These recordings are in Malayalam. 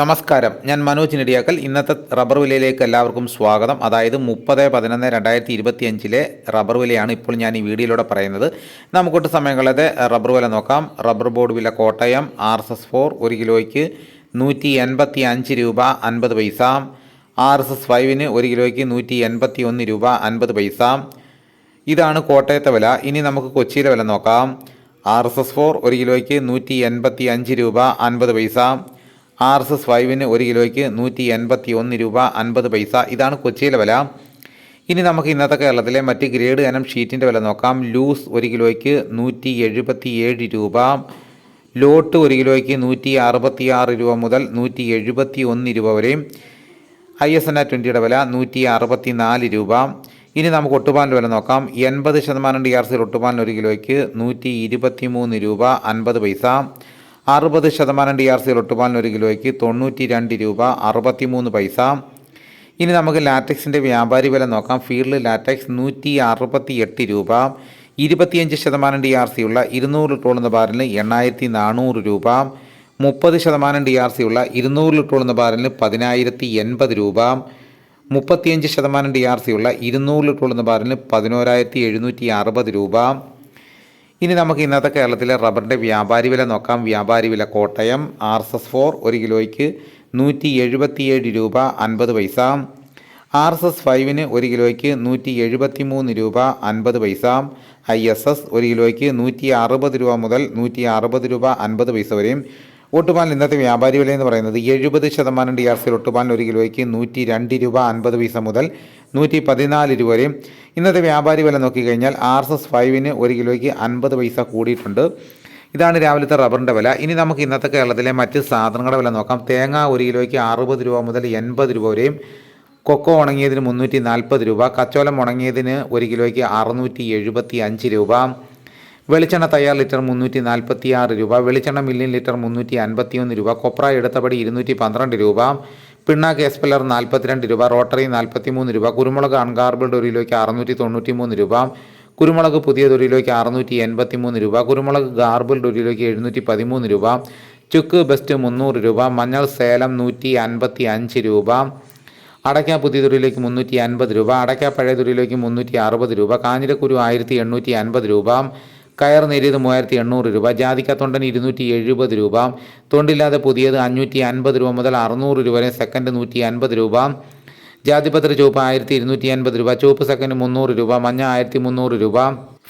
നമസ്കാരം. ഞാൻ മനോജ് നെടിയാക്കൽ. ഇന്നത്തെ റബ്ബർ വിലയിലേക്ക് എല്ലാവർക്കും സ്വാഗതം. അതായത് മുപ്പത് പതിനൊന്ന് രണ്ടായിരത്തി ഇരുപത്തി അഞ്ചിലെ റബ്ബർ വിലയാണ് ഇപ്പോൾ ഞാൻ ഈ വീഡിയോയിലൂടെ പറയുന്നത്. നമുക്കൊട്ട് സമയങ്ങളത് റബ്ബർ വില നോക്കാം. റബ്ബർ ബോർഡ് വില Kottayam R S S four ഒരു കിലോയ്ക്ക് നൂറ്റി എൺപത്തി അഞ്ച് രൂപ അൻപത് പൈസ. ആർ എസ് എസ് ഫൈവിന് ഒരു കിലോയ്ക്ക് നൂറ്റി എൺപത്തി ഒന്ന് രൂപ അൻപത് പൈസ. ഇതാണ് കോട്ടയത്തെ വില. ഇനി നമുക്ക് കൊച്ചിയിലെ വില നോക്കാം. ആർ എസ് എസ് ഫോർ ഒരു കിലോയ്ക്ക് നൂറ്റി എൺപത്തി അഞ്ച് രൂപ അൻപത് പൈസ. ആർ എസ് എസ് ഫൈവിന് ഒരു കിലോയ്ക്ക് നൂറ്റി എൺപത്തി ഒന്ന് രൂപ അൻപത് പൈസ. ഇതാണ് കൊച്ചിയിലെ വില. ഇനി നമുക്ക് ഇന്നത്തെ കേരളത്തിലെ മറ്റ് ഗ്രേഡ് ഇനം ഷീറ്റിന്റെ വില നോക്കാം. ലൂസ് ഒരു കിലോയ്ക്ക് നൂറ്റി എഴുപത്തി ഏഴ് രൂപ. ലോട്ട് ഒരു കിലോയ്ക്ക് നൂറ്റി അറുപത്തി ആറ് രൂപ മുതൽ നൂറ്റി എഴുപത്തി ഒന്ന് രൂപ വരെയും ഐ എസ് എൻ ആ ട്വന്റിയുടെ വില നൂറ്റി അറുപത്തി നാല് രൂപ. ഇനി നമുക്ക് ഒട്ടുപാലിന്റെ വില നോക്കാം. എൺപത് ശതമാനം ഡി ആർ സിയിൽ ഒട്ടുപാലിന് ഒരു കിലോയ്ക്ക് നൂറ്റി ഇരുപത്തി മൂന്ന് രൂപ അൻപത് പൈസ. അറുപത് ശതമാനം ഡി ആർ സിയിൽ ഒട്ടുപാലിന് ഒരു കിലോയ്ക്ക് തൊണ്ണൂറ്റി രണ്ട് രൂപ അറുപത്തി മൂന്ന് പൈസ. ഇനി നമുക്ക് ലാറ്റക്സിന്റെ വ്യാപാരി വില നോക്കാം. ഫീൽഡ് ലാറ്റക്സ് നൂറ്റി അറുപത്തി എട്ട് രൂപ. ഇരുപത്തിയഞ്ച് ശതമാനം ഡി ആർ സി ഉള്ള ഇരുന്നൂറ് ലിറ്ററോളുന്ന ബാരലിന് എണ്ണായിരത്തി നാനൂറ് രൂപ. മുപ്പത് ശതമാനം ഡി ആർ സി ഉള്ള ഇരുന്നൂറ് ലിറ്ററോളുന്ന ബാരലിന് പതിനായിരത്തി എൺപത് രൂപ. മുപ്പത്തിയഞ്ച് ശതമാനം ഡി ആർ സി ഉള്ള ഇരുന്നൂറ് ലിറ്ററോളുന്ന ബാരലിന് പതിനോരായിരത്തി എഴുന്നൂറ്റി അറുപത് രൂപ. ഇനി നമുക്ക് ഇന്നത്തെ കേരളത്തിലെ റബ്ബറിന്റെ വ്യാപാരി വില നോക്കാം. വ്യാപാരി വില Kottayam R S S four ഒരു കിലോയ്ക്ക് നൂറ്റി എഴുപത്തിയേഴ് രൂപ അൻപത് പൈസ. ആർ എസ് എസ് ഫൈവിന് ഒരു കിലോയ്ക്ക് നൂറ്റി എഴുപത്തി മൂന്ന് രൂപ അൻപത് പൈസ. ഐ എസ് എസ് ഒരു കിലോയ്ക്ക് നൂറ്റി അറുപത് രൂപ മുതൽ നൂറ്റി അറുപത് രൂപ അൻപത് പൈസ വരെയും ഒട്ടുപാൽ ഇന്നത്തെ വ്യാപാരി വില എന്ന് പറയുന്നത് എഴുപത് ശതമാനം ഡി ആർ സിയിൽ ഒട്ടുപാലിന് ഒരു കിലോയ്ക്ക് നൂറ്റി രണ്ട് രൂപ അൻപത് പൈസ മുതൽ നൂറ്റി പതിനാല് രൂപ വരെയും. ഇന്നത്തെ വ്യാപാരി വില നോക്കിക്കഴിഞ്ഞാൽ ആർ എസ് എസ് ഫൈവിന് ഒരു കിലോയ്ക്ക് അൻപത് പൈസ കൂടിയിട്ടുണ്ട്. ഇതാണ് രാവിലത്തെ റബ്ബറിന്റെ വില. ഇനി നമുക്ക് ഇന്നത്തെ കേരളത്തിലെ മറ്റ് സാധനങ്ങളുടെ വില നോക്കാം. തേങ്ങ ഒരു കിലോയ്ക്ക് അറുപത് രൂപ മുതൽ എൺപത് രൂപ വരെയും. കൊക്കോ ഉണങ്ങിയതിന് മുന്നൂറ്റി നാൽപ്പത് രൂപ. കച്ചോലം ഉണങ്ങിയതിന് ഒരു കിലോയ്ക്ക് അറുന്നൂറ്റി എഴുപത്തി അഞ്ച് രൂപ. വെളിച്ചെണ്ണ തയ്യാർ ലിറ്റർ മുന്നൂറ്റി നാൽപ്പത്തി ആറ് രൂപ വെളിച്ചെണ്ണ മില്ലിൻ ലിറ്റർ മുന്നൂറ്റി അൻപത്തി ഒന്ന് രൂപ കൊപ്ര എടുത്തപടി ഇരുന്നൂറ്റി പന്ത്രണ്ട് രൂപ പിണ്ണാക്ക് എസ്പെല്ലർ നാൽപ്പത്തിരണ്ട് രൂപ റോട്ടറി നാൽപ്പത്തി മൂന്ന് രൂപ കുരുമുളക് അൺഗാർബിൾഡ് ഒരു കിലോയ്ക്ക് അറുന്നൂറ്റി തൊണ്ണൂറ്റി മൂന്ന് രൂപ കുരുമുളക് പുതിയ ഒരു കിലോയ്ക്ക് അറുന്നൂറ്റി എൺപത്തി മൂന്ന് രൂപ കുരുമുളക് ഗാർബിൾഡ് ഒരു കിലോയ്ക്ക് എഴുന്നൂറ്റി പതിമൂന്ന് രൂപ ചുക്ക് ബെസ്റ്റ് മുന്നൂറ് രൂപ മഞ്ഞൾ സേലം നൂറ്റി അൻപത്തി അഞ്ച് രൂപ അടയ്ക്ക പുതിയ തുരിയിലേക്ക് മുന്നൂറ്റി അൻപത് രൂപ അടയ്ക്ക പഴയ തുരിയിലേക്ക് മുന്നൂറ്റി അറുപത് രൂപ കാഞ്ഞിരക്കുരു ആയിരത്തി എണ്ണൂറ്റി അൻപത് രൂപ കയർ നേരിയത് മൂവായിരത്തി എണ്ണൂറ് രൂപ. ജാതിക്ക തൊണ്ടൻ ഇരുന്നൂറ്റി എഴുപത് രൂപ. തൊണ്ടില്ലാതെ പുതിയത് അഞ്ഞൂറ്റി അൻപത് രൂപ മുതൽ അറുന്നൂറ് രൂപ വരെ സെക്കൻഡ് നൂറ്റി അൻപത് രൂപ. ജാതിപത്ര ചുവപ്പ് ആയിരത്തി ഇരുന്നൂറ്റി അൻപത് രൂപ. ചുവപ്പ് സെക്കൻഡ് മുന്നൂറ് രൂപ. മഞ്ഞ ആയിരത്തി മുന്നൂറ് രൂപ.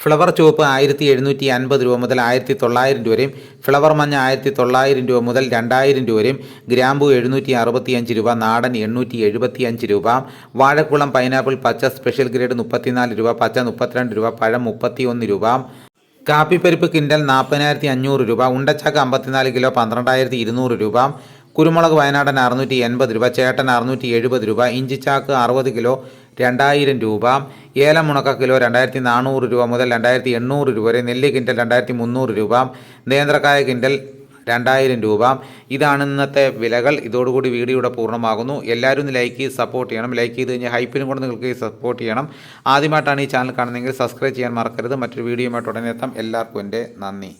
ഫ്ലവർ ചുവപ്പ് ആയിരത്തി എഴുന്നൂറ്റി അൻപത് രൂപ മുതൽ ആയിരത്തി തൊള്ളായിരം രൂപ വരെയും. ഫ്ലവർ മഞ്ഞ ആയിരത്തി തൊള്ളായിരം രൂപ മുതൽ രണ്ടായിരം രൂപ വരെയും. ഗ്രാമ്പു എഴുന്നൂറ്റി അറുപത്തി അഞ്ച് രൂപ. നാടൻ എണ്ണൂറ്റി എഴുപത്തി അഞ്ച് രൂപ. വാഴക്കുളം പൈനാപ്പിൾ പച്ച സ്പെഷ്യൽ ഗ്രേഡ് മുപ്പത്തിനാല് രൂപ. പച്ച മുപ്പത്തിരണ്ട് രൂപ. പഴം മുപ്പത്തി ഒന്ന് രൂപ. കാപ്പിപ്പരിപ്പ് കിൻഡൽ നാൽപ്പതിനായിരത്തി അഞ്ഞൂറ് രൂപ ഉണ്ടച്ചാക്ക് അമ്പത്തിനാല് കിലോ പന്ത്രണ്ടായിരത്തി ഇരുന്നൂറ് രൂപ കുരുമുളക് വയനാടൻ അറുന്നൂറ്റി എൺപത് രൂപ ചേട്ടൻ അറുന്നൂറ്റി എഴുപത് രൂപ ഇഞ്ചിച്ചാക്ക് അറുപത് കിലോ രണ്ടായിരം രൂപ ഏലം മുണക്ക കിലോ രണ്ടായിരത്തി നാനൂറ് രൂപ മുതൽ രണ്ടായിരത്തി എണ്ണൂറ് രൂപ വരെ നെല്ലി കിൻഡൽ രണ്ടായിരത്തി മുന്നൂറ് രൂപ നേന്ത്രക്കായ കിൻഡൽ രണ്ടായിരം രൂപ. ഇതാണ് ഇന്നത്തെ വിലകൾ. ഇതോടുകൂടി വീഡിയോയുടെ പൂർണമാകുന്നു. എല്ലാവരും ലൈക്ക് ചെയ്ത് സപ്പോർട്ട് ചെയ്യണം. ലൈക്ക് ചെയ്ത് കഴിഞ്ഞാൽ ഹൈപ്പിനും കൂടെ നിങ്ങൾക്ക് സപ്പോർട്ട് ചെയ്യണം. ആദ്യമായിട്ടാണ് ഈ ചാനൽ കാണുന്നതെങ്കിൽ സബ്സ്ക്രൈബ് ചെയ്യാൻ മറക്കരുത്. മറ്റൊരു വീഡിയോയുമായിട്ട് ഉടനെ എല്ലാവർക്കും എന്റെ നന്ദി.